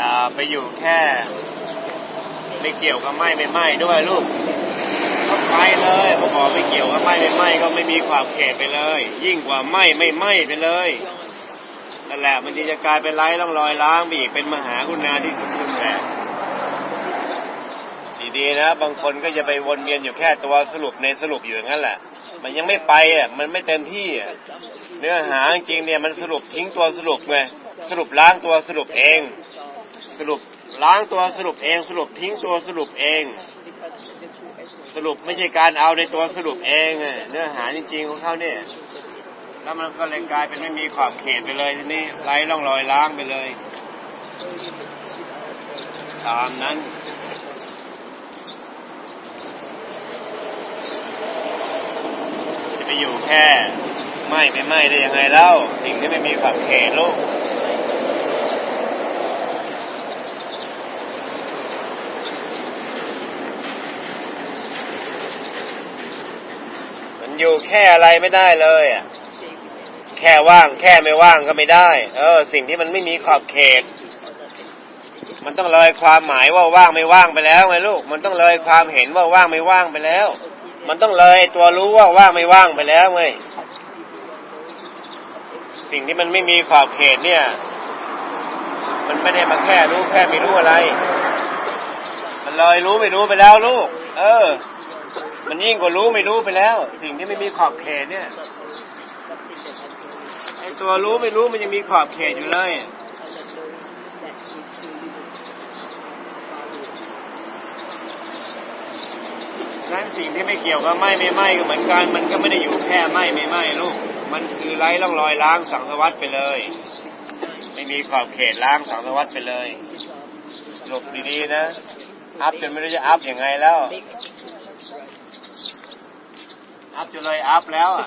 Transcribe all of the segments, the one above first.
อย่าไปอยู่แค่ ไม่เกี่ยวกับไหมไม่ไหมด้วยลูกก็ไปเลยพอบอกไม่เกี่ยวกับไหมไม่ไหมก็ไม่มีความเขตไปเลย ยิ่งกว่าไหมไม่ไหมไปเลยนั่นแหละมันจะกลายเป็นไร้ร่องรอยล้างไปอีกเป็นมหาคุณนาที่สมบูรณ์แบบดีๆนะ บางคนก็จะไปวนเวียนอยู่แค่ตัวสรุปในสรุปอยู่อย่างนั้นแหละ มันยังไม่ไปอะมันไม่เต็มที่อะเนื้อหาจริงเนี่ยมันสรุปทิ้งตัวสรุปไงสรุปล้างตัวสรุปเอง สรุปล้างตัวสรุปเอง สรุปทิ้งตัวสรุปเอง สรุปไม่ใช่การเอาในตัวสรุปเองเนื้อหาจริง ๆ ของเขาเนี่ยแล้วมันก็เลยกลายเป็นไม่มีขอบเขตไปเลยทีนี้ไร้ร่องรอยล้างไปเลย ตามนั้นจะไปอยู่แค่ ไม่ไม่ไม่ได้ยังไงเล่าสิ่งที่ไม่มีขอบเขตลูก อยู่แค่อะไรไม่ได้เลยอะแค่ว่างแค่ไม่ว่างก็ไม่ได้ เออ สิ่งที่มันไม่มีขอบเขต มันต้องเลยความหมายว่าว่างไม่ว่างไปแล้วไงลูก มันต้องเลยความเห็นว่าว่างไม่ว่างไปแล้ว มันต้องเลยตัวรู้ว่าว่างไม่ว่างไปแล้วไงสิ่งที่มันไม่มีขอบเขตเนี่ย มันไม่ได้มาแค่รู้แค่ไม่รู้อะไร มันเลยรู้ไม่รู้ไปแล้วลูก เออ มันยิ่งกว่ารู้ไม่รู้ไปแล้ว สิ่งที่ไม่มีขอบเขตเนี่ยไอตัวรู้ไม่รู้มันยังมีขอบเขตอยู่เลยนั้นสิ่งที่ไม่เกี่ยวกับไหมไม่ไหมก็เหมือนกัน มันก็ไม่ได้อยู่แค่ไหมไม่ไหมลูก มันคือไร้ร่องรอยล้างสังสวัตไปเลย ไม่มีขอบเขตล้างสังสวัตไปเลยหลบดีๆนะ อัพจนไม่รู้จะอัพยังไงแล้ว อัพจนเลยอัพแล้วอะ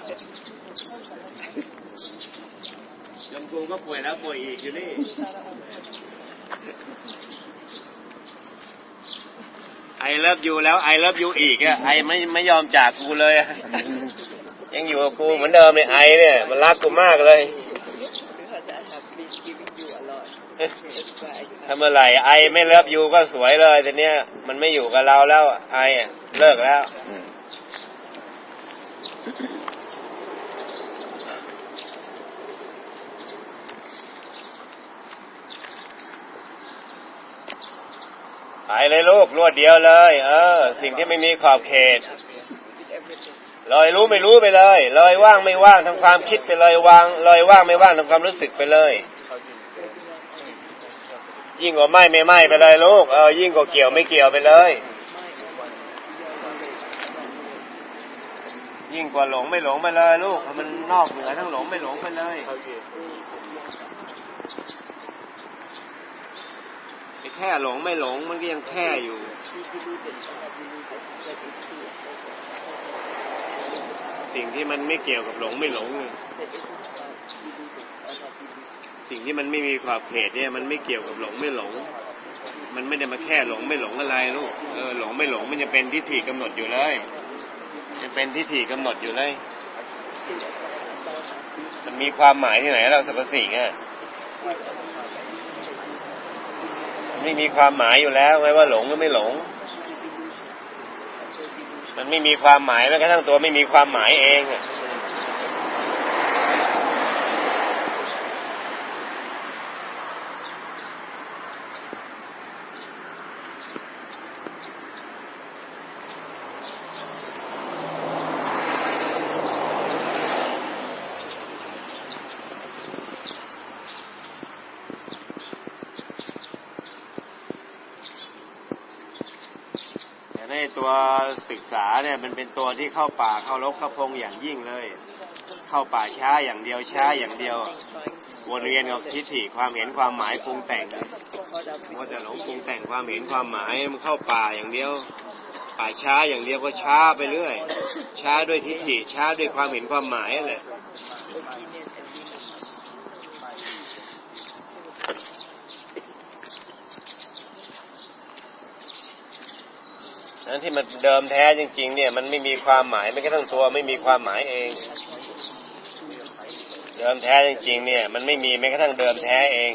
ยมกูก็ป่วยแล้วป่วยอีกอยู่นี่ ไอเลิฟยูแล้วไอเลิฟยูอีกอะไอไม่ไม่ยอมจากกูเลยอะยังอยู่กับกูเหมือนเดิมเลยไอเนี่ย มันรักกูมากเลยถ้าเมื่อไหร่ไอไม่เลิฟยูก็สวยเลยแต่เนี้ยมันไม่อยู่กับเราแล้วไออะเลิกแล้วอืม ไปเลยลูกรวดเดียวเลย เออ สิ่งที่ไม่มีขอบเขตลอยรู้ไม่รู้ไปเลยลอยว่างไม่ว่างทางความคิดไปเลยวางลอยว่างไม่ว่างทางความรู้สึกไปเลย ยิ่งกว่าไม่ไม่ไม่ไปเลยลูกเออยิ่งกว่าเกี่ยวไม่เกี่ยวไปเลย ยิ่งกว่าหลงไม่หลงไปเลยลูก มันนอกเหนือทั้งหลงไม่หลงไปเลยไอแค่หลงไม่หลงมันก็ยังแค่อยู่สิ่งที่มันไม่เกี่ยวกับหลงไม่หลงเนี่ยสิ่งที่มันไม่มีขอบเขตเนี่ย มันไม่เกี่ยวกับหลงไม่หลง มันไม่ได้มาแค่หลงไม่หลงอะไรลูก เออหลงไม่หลงมันจะเป็นทิฏฐิกำหนดอยู่เลย จะเป็นทิฏฐิกำหนดอยู่เลยมันมีความหมายที่ไหนเราสรรพสิ่งอะไม่มีความหมายอยู่แล้วไงว่าหลงก็ไม่หลง มันไม่มีความหมายแม้กระทั่งตัวไม่มีความหมายเองอะ ในตัวศึกษาเนี่ยมันเป็นตัวที่เข้าป่าเข้ารกเข้าพงอย่างยิ่งเลย เข้าป่าช้าอย่างเดียวช้าอย่างเดียววนเวียนกับทิฏฐิความเห็นความหมายปรุงแต่งมัวแต่หลงปรุงแต่งความเห็นความหมายมันเข้าป่าอย่างเดียว ป่าช้าอย่างเดียวก็ช้าไปเรื่อย ช้าด้วยทิฏฐิช้าด้วยความเห็นความหมายนั่นแหละ นั้นที่มันเดิมแท้จริง ๆ เนี่ย มันไม่มีความหมายไม่กระทั่งตัวไม่มีความหมายเอง เดิมแท้จริง ๆ เนี่ย มันไม่มีแม้กระทั่งเดิมแท้เอง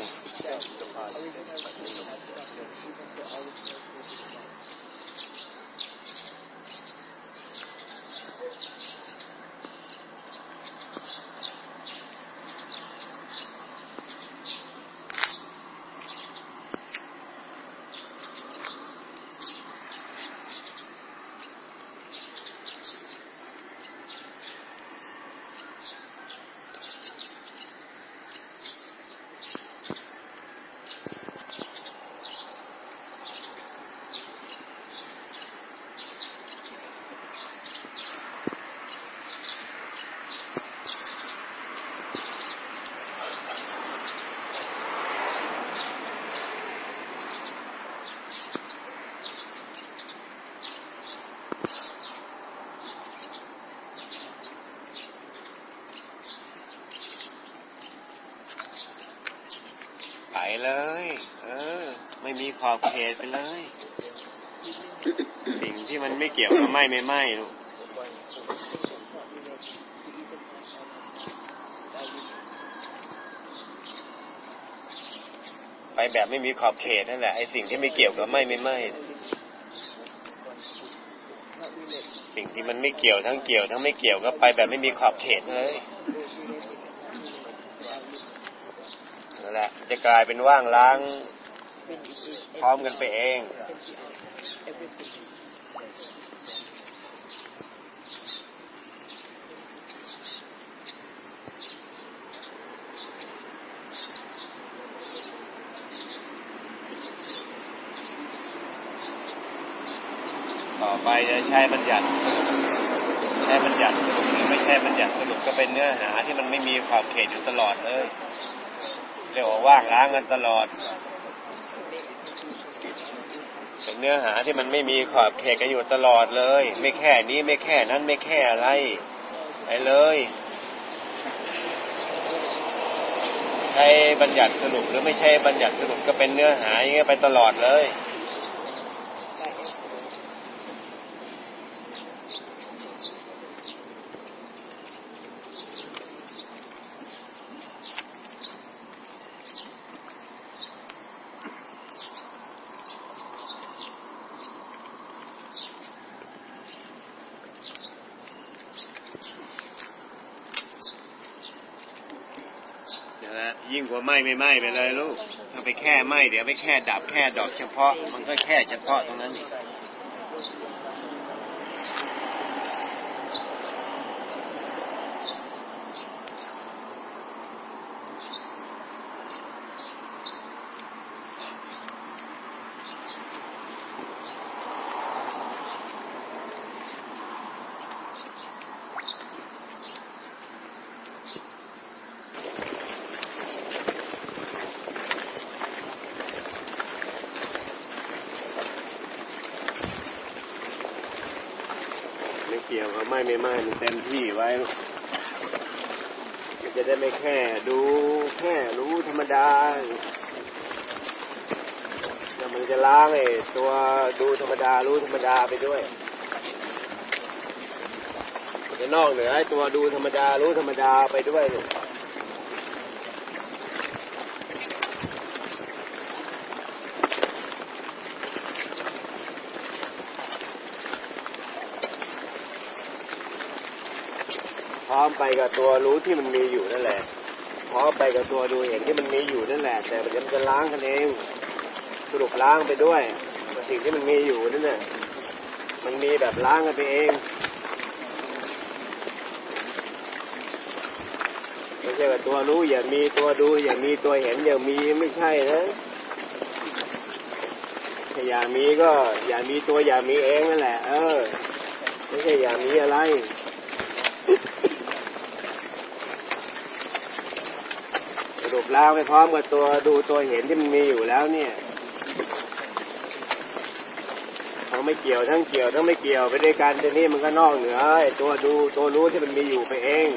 ไป เลย เออ ไม่มีขอบเขตไปเลย สิ่งที่มันไม่เกี่ยวกับไม่ไม่ไม่ลูกไปแบบไม่มีขอบเขตนั่นแหละไอ้สิ่งที่ไม่เกี่ยวกับไม่ไม่ไม่สิ่งที่มันไม่เกี่ยวทั้งเกี่ยว ทั้งไม่เกี่ยวก็ไปแบบไม่มีขอบเขตเลย นั่นแหละจะกลายเป็นว่างล้างพร้อมกันไปเอง ต่อไปจะใช้บัญญัติ ใช้บัญญัติสรุปไม่ใช่บัญญัติสรุปก็เป็นเนื้อหาที่มันไม่มีขอบเขตอยู่ตลอดเลย เรียกว่าว่างล้างกันตลอดเป็นเนื้อหาที่มันไม่มีขอบเขตกันอยู่ตลอดเลย ไม่แค่นี้ไม่แค่นั้นไม่แค่อะไรไปเลยใช้บัญญัติสรุปหรือไม่ใช่บัญญัติสรุปก็เป็นเนื้อหาอย่างเงี้ยไปตลอดเลย นะฮะยิ่งกว่า ไหม้ไม่ไหม้ไปเลยลูกถ้าไปแค่ไหม้เดี๋ยวไปแค่ดับแค่ดอกเฉพาะ มันก็แค่เฉพาะตรงนั้นอีก กี่ยวกับไม่ไม่ไม่มันเต็มที่ไว้ก็จะได้ไม่แค่ดูแค่รู้ธรรมดาแล้วมันจะล้างไอ้ตัวดูธรรมดารู้ธรรมดาไปด้วยมันจะนอกเหนือไอ้ตัวดูธรรมดารู้ธรรมดาไปด้วยลูก พร้อมไปกับตัวรู้ที่มันมีอยู่นั่นแหละพร้อมไปกับตัวดูเห็นที่มันมีอยู่นั่นแหละ แต่มันจะล้างกันเองสรุปล้างไปด้วยสิ่งที่มันมีอยู่นั่นน่ะมันมีแบบล้างกันไปเองไม่ใช่ว่าตัวรู้อย่ามีตัวดู อย่ามีตัวเห็นอย่ามีไม่ใช่นะอย่ามีก็ อย่ามีตัวอย่ามีเองนั่นแหละ เออ ไม่ใช่อย่ามีอะไร สรุปแล้วไปพร้อมกับตัวดูตัวเห็นที่มันมีอยู่แล้วเนี่ยทั้งไม่เกี่ยวทั้งเกี่ยวทั้งไม่เกี่ยวไปด้วยกันทีนี้มันก็นอกเหนือตัวดูตัวรู้ที่มันมีอยู่ไปเอง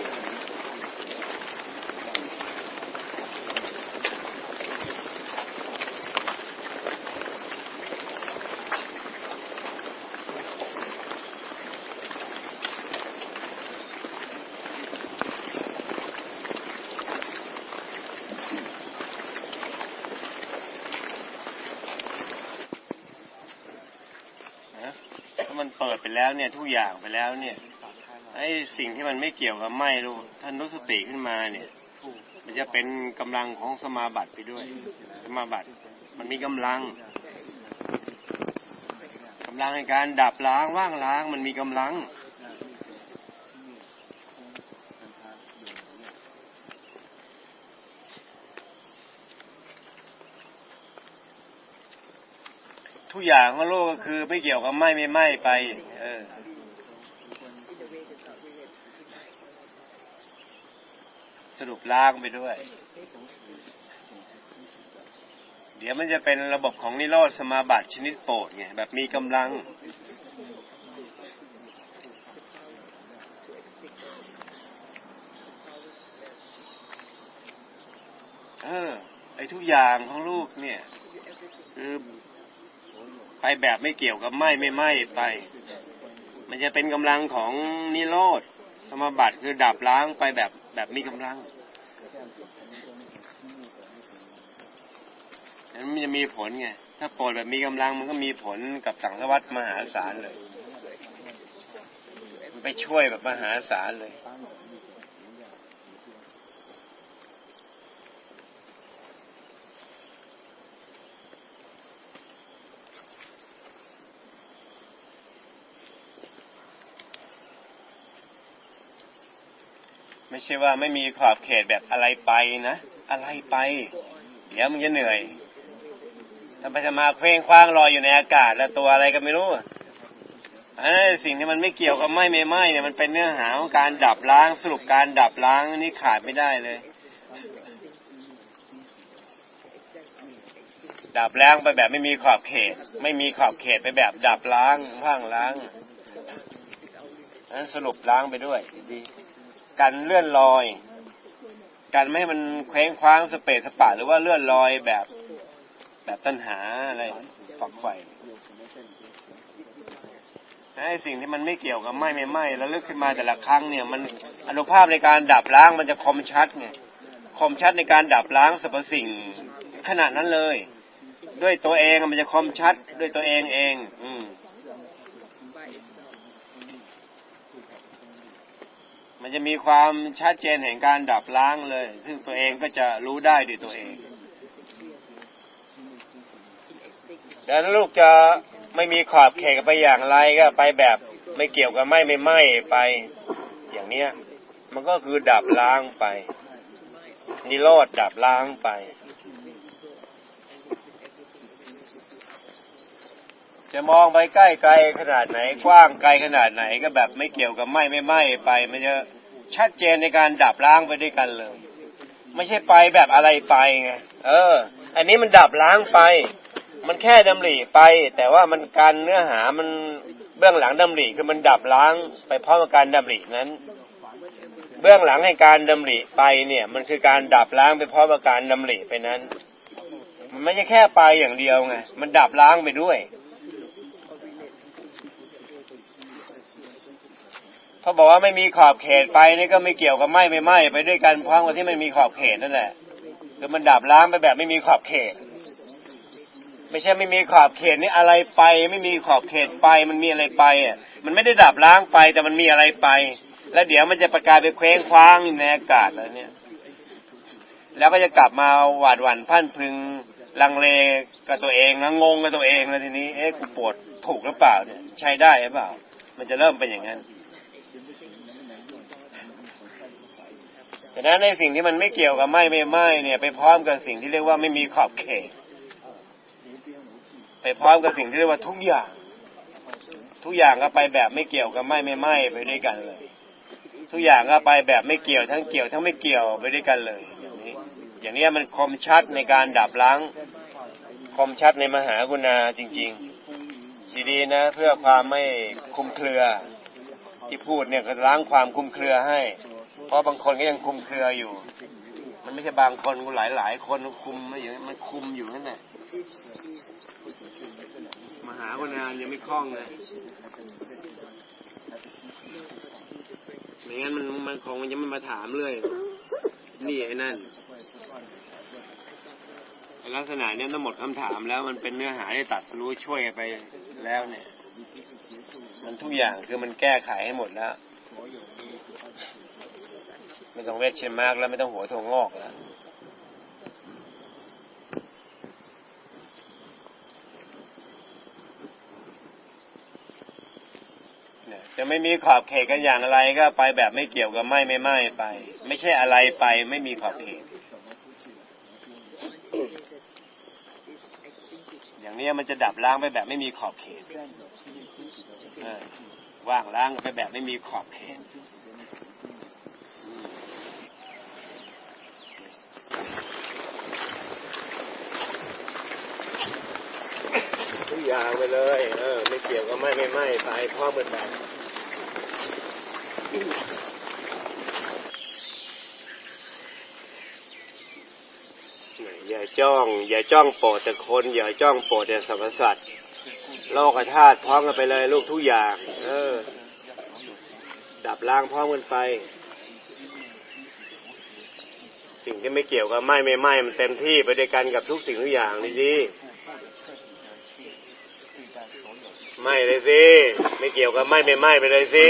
นะถ้ามันเปิดไปแล้วเนี่ยทุกอย่างไปแล้วเนี่ยไอ้สิ่งที่มันไม่เกี่ยวกับไม่รู้ท่านรู้สติขึ้นมาเนี่ย มันจะเป็นกำลังของสมาบัติไปด้วย สมาบัติมันมีกำลังกำลังในการดับล้างว่างล้างมันมีกำลัง ทุ กอย่างของโลกก็คือไม่เกี่ยวกับไหม่ไม่ไหม้ไป เออสรุปล้างไปด้วย เดี๋ยวมันจะเป็นระบบของนิโรธสมาบัติชนิดโปรดไงแบบมีกำลัง เออ ไอทุกอย่างของลูกเนี่ย คือ ไปแบบไม่เกี่ยวกับไหมไม่ไหมไป มันจะเป็นกำลังของนิโรธสมบัติคือดับล้างไปแบบแบบมีกำลังนั้นมันจะมีผลไงถ้าปรดแบบมีกำลังมันก็มีผลกับสังสารวัตมหาศาลเลย มันไปช่วยแบบมหาศาลเลย ไม่ใช่ว่าไม่มีขอบเขตแบบอะไรไปนะ อะไรไป เดี๋ยวมึงจะเหนื่อยทำไปจะมาเคว้งคว้างลอยอยู่ในอากาศ แล้วตัวอะไรก็ไม่รู้อะอันนั้นสิ่งที่มันไม่เกี่ยวกับไหมไม่ไหมเนี่ยมันเป็นเนื้อหาของการดับล้างสรุปการดับล้างนี่ขาดไม่ได้เลย ดับล้างไปแบบไม่มีขอบเขต ไม่มีขอบเขตไปแบบดับล้างว่างล้างนั้นสรุปล้างไปด้วยดี กันเลื่อนลอยกันไม่ให้มันเคว้งคว้างสเปซสปะ หรือว่าเลื่อนลอยแบบ แบบตัณหาอะไรฝักใฝ่ไอ้สิ่งที่มันไม่เกี่ยวกับไหม่ไม่ไหม่แล้วลึกขึ้นมาแต่ละครั้งเนี่ย มันอนุภาพในการดับล้างมันจะคมชัดไงคมชัดในการดับล้างสรรพสิ่งขนาดนั้นเลย ด้วยตัวเองมันจะคมชัดด้วยตัวเองเอง อืม มันจะมีความชัดเจนแห่งการดับล้างเลย ซึ่งตัวเองก็จะรู้ได้ด้วยตัวเองดังนั้นลูกจะไม่มีขอบเขตไปอย่างไรก็ไปแบบไม่เกี่ยวกับไม่ไม่ไม่ไป อย่างเนี้ย มันก็คือดับล้างไป นิโรธดับล้างไป จะมองไปใกล้ไกลขนาดไหน กว้างไกลขนาดไหนก็แบบไม่เกี่ยวกับไหม่ไม่ไหม้ไป มันจะชัดเจนในการดับล้างไปด้วยกันเลย ไม่ใช่ไปแบบอะไรไปไงเออ อันนี้มันดับล้างไป มันแค่ดำริไป แต่ว่ามันการเนื้อหามันเบื้องหลังดำริคือมันดับล้างไปพร้อมกับการดำรินั้น เบื้องหลังให้การดำริไปเนี่ย มันคือการดับล้างไปพร้อมกับการดำริไปนั้น มันไม่ใช่แค่ไปอย่างเดียวไงมันดับล้างไปด้วย พอบอกว่าไม่มีขอบเขตไปนี่ก็ไม่เกี่ยวกับไหม้ไม่ไหม้ไปด้วยกันพร้อมกับที่มันมีขอบเขตนั่นแหละคือมันดับล้างไปแบบไม่มีขอบเขต ไม่ใช่ไม่มีขอบเขตนี่อะไรไป ไม่มีขอบเขตไป มันมีอะไรไปอะมันไม่ได้ดับล้างไปแต่มันมีอะไรไป แล้วเดี๋ยวมันจะประกายไปเคว้งคว้างในอากาศแล้วเนี่ย แล้วก็จะกลับมาหวาดหวั่นพันพึงลังเลกับตัวเองนะงงกับตัวเองแล้วทีนี้เอ๊ะกูปวดถูกหรือเปล่าเนี่ย ใช้ได้หรือเปล่า มันจะเริ่มเป็นอย่างนั้นะนั้นในสิ่งที่มันไม่เกี่ยวกับไม่ไม่ไม่เนี่ยไปพร้อมกับสิ่งที่เรียกว่าไม่มีขอบเขต ไปพร้อมกับสิ่งที่เรียกว่าทุกอย่าง ทุกอย่างก็ไปแบบไม่เกี่ยวกับไม่ไม่ไม่ไปด้วยกันเลย ทุกอย่างก็ไปแบบไม่เกี่ยวทั้งเกี่ยวทั้งไม่เกี่ยวไปด้วยกันเลย อย่างนี้ อย่างนี้มันคมชัดในการดับล้างคมชัดในมหากุณาจริง ๆ ดีๆนะ เพื่อความไม่คุมเครือ ที่พูดเนี่ยก็ล้างความคุมเครือให้ เพราะบางคนก็ยังคุมเครืออยู่ มันไม่ใช่บางคนหลายหลายคนคุมไม่อย่างมันคุมอยู่นั่นแหละมหาวนานยังไม่คล่องเลยไม่งั้นมันมันคงมันยังไม่มาถามเลย นี่ไอ้นั่นลักษณะเนี้ยต้องหมดคำถามแล้วมันเป็นเนื้อหาที่ตัดรู้ช่วยไปแล้วเนี่ย มันทุกอย่างคือมันแก้ไขให้หมดแล้ว ไม่ต้องเวชเชนมากแล้วไม่ต้องหัวโถงอกแล้วจะไม่มีขอบเขตกันอย่างไรก็ไปแบบไม่เกี่ยวกับไม่ไม่ไม่ไป ไม่ใช่อะไรไปไม่มีขอบเขต อย่างนี้มันจะดับล้างไปแบบไม่มีขอบเขตว่างล้างไปแบบไม่มีขอบเขตอืมทุก อย่างไปเลย เออ ไม่เกี่ยวกับไม่ไม่ไม่ไปพร้อมกันแบบไหนอย่าจ้อง อย่าจ้องโปรดแต่คน อย่าจ้องโปรดแต่สรรพสัตว์โลกธาตุพร้อมกันไปเลย ลูกทุกอย่าง เออ ดับล้างพร้อมกันไป สิ่งที่ไม่เกี่ยวกับไม้ไม่ไม้มันเต็มที่ไปด้วยกันกับทุกสิ่งทุกอย่างนี่ดี ไม่เลยสิ ไม่เกี่ยวกับไม่ไม่ไม่ไปเลยสิ